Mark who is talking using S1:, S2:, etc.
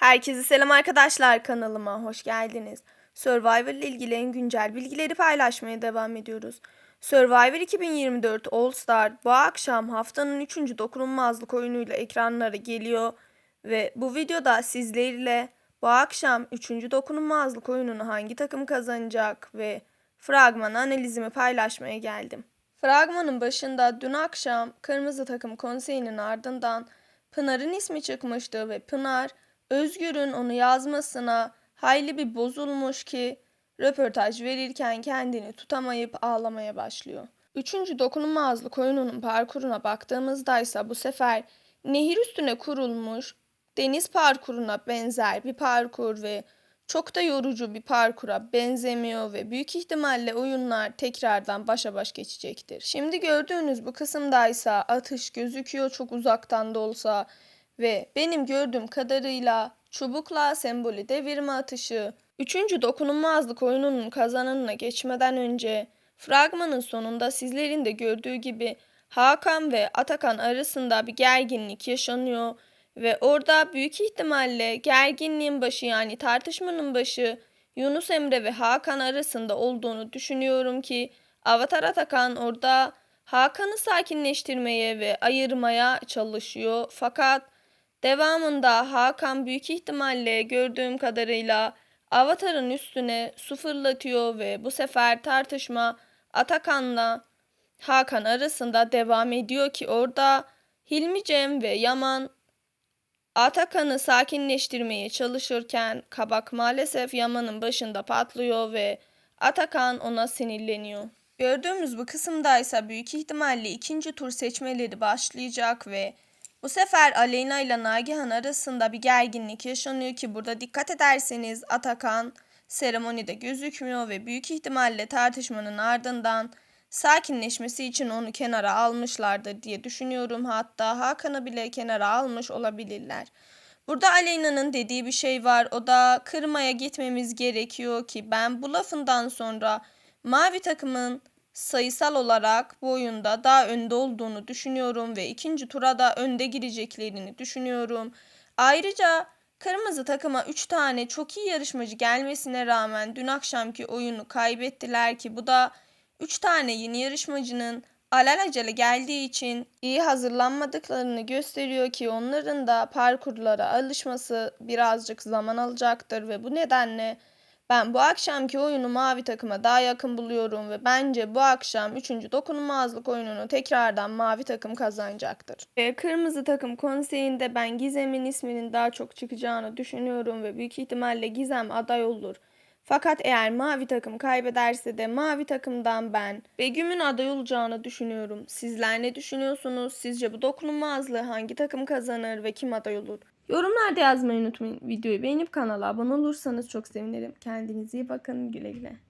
S1: Herkese selam arkadaşlar kanalıma hoş geldiniz. Survivor ile ilgili en güncel bilgileri paylaşmaya devam ediyoruz. Survivor 2024 All Star bu akşam haftanın 3. dokunulmazlık oyunuyla ekranlara geliyor ve bu videoda sizlerle bu akşam 3. dokunulmazlık oyununu hangi takım kazanacak ve fragman analizimi paylaşmaya geldim. Fragmanın başında dün akşam Kırmızı Takım Konseyi'nin ardından Pınar'ın ismi çıkmıştı ve Pınar Özgür'ün onu yazmasına hayli bir bozulmuş ki röportaj verirken kendini tutamayıp ağlamaya başlıyor. Üçüncü dokunulmazlık oyununun parkuruna baktığımızda ise bu sefer nehir üstüne kurulmuş deniz parkuruna benzer bir parkur ve çok da yorucu bir parkura benzemiyor ve büyük ihtimalle oyunlar tekrardan başa baş geçecektir. Şimdi gördüğünüz bu kısımda ise atış gözüküyor çok uzaktan da olsa ve benim gördüğüm kadarıyla çubukla sembolü devirme atışı. Üçüncü dokunulmazlık oyununun kazananına geçmeden önce fragmanın sonunda sizlerin de gördüğü gibi Hakan ve Atakan arasında bir gerginlik yaşanıyor ve orada büyük ihtimalle gerginliğin başı yani tartışmanın başı Yunus Emre ve Hakan arasında olduğunu düşünüyorum ki Avatar Atakan orada Hakan'ı sakinleştirmeye ve ayırmaya çalışıyor. Fakat devamında Hakan büyük ihtimalle gördüğüm kadarıyla Avatar'ın üstüne su fırlatıyor ve bu sefer tartışma Atakan'la Hakan arasında devam ediyor ki orada Hilmi Cem ve Yaman Atakan'ı sakinleştirmeye çalışırken kabak maalesef Yaman'ın başında patlıyor ve Atakan ona sinirleniyor. Gördüğümüz bu kısımda ise büyük ihtimalle ikinci tur seçmeleri başlayacak ve bu sefer Aleyna ile Nagihan arasında bir gerginlik yaşanıyor ki burada dikkat ederseniz Atakan seremonide gözükmüyor ve büyük ihtimalle tartışmanın ardından sakinleşmesi için onu kenara almışlardır diye düşünüyorum. Hatta Hakan'ı bile kenara almış olabilirler. Burada Aleyna'nın dediği bir şey var. O da kırmaya gitmemiz gerekiyor ki ben bu lafından sonra mavi takımın sayısal olarak bu oyunda daha önde olduğunu düşünüyorum ve ikinci tura da önde gireceklerini düşünüyorum. Ayrıca kırmızı takıma 3 tane çok iyi yarışmacı gelmesine rağmen dün akşamki oyunu kaybettiler ki bu da 3 tane yeni yarışmacının alelacele geldiği için iyi hazırlanmadıklarını gösteriyor ki onların da parkurlara alışması birazcık zaman alacaktır ve bu nedenle ben bu akşamki oyunu mavi takıma daha yakın buluyorum ve bence bu akşam 3. dokunulmazlık oyununu tekrardan mavi takım kazanacaktır. Ve kırmızı takım konseyinde ben Gizem'in isminin daha çok çıkacağını düşünüyorum ve büyük ihtimalle Gizem aday olur. Fakat eğer mavi takım kaybederse de mavi takımdan ben Begüm'ün aday olacağını düşünüyorum. Sizler ne düşünüyorsunuz? Sizce bu dokunulmazlığı hangi takım kazanır ve kim aday olur? Yorumlarda yazmayı unutmayın. Videoyu beğenip kanala abone olursanız çok sevinirim. Kendinize iyi bakın. Güle güle.